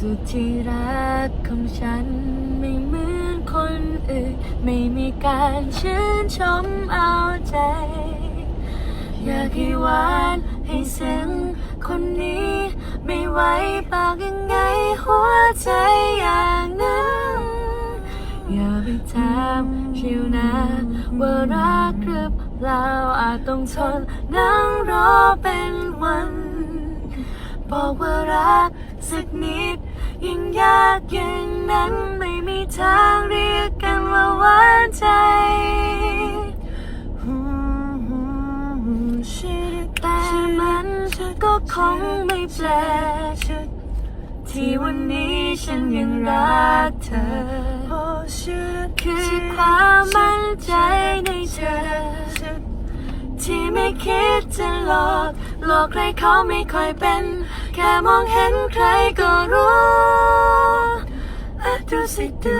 สุดที่รักของฉัน ไม่เหมือนคนอื่น ไม่มีการชื่นชมเอาใจ อยากให้หวานให้ซึ้งคนนี้ไม่ไหวปากยังไงหัวใจอย่างนั้น อย่าไปถามชิวนะว่ารักหรือเปล่าอาจต้องทนนั่งรอเป็นวัน บอกว่ารักสักนิด ยิ่งยากอย่างนั้นไม่มีทางเรียกกันว่าหวานใจแต่มันก็คงไม่แปลกที่วันนี้ฉันยังรักเธอคือความมั่นใจในเธอที่ไม่ คิดจะหลอกหลอกใครเขาไม่ค่อยเป็น แค่มองเห็นใครก็รู้ดูสิดู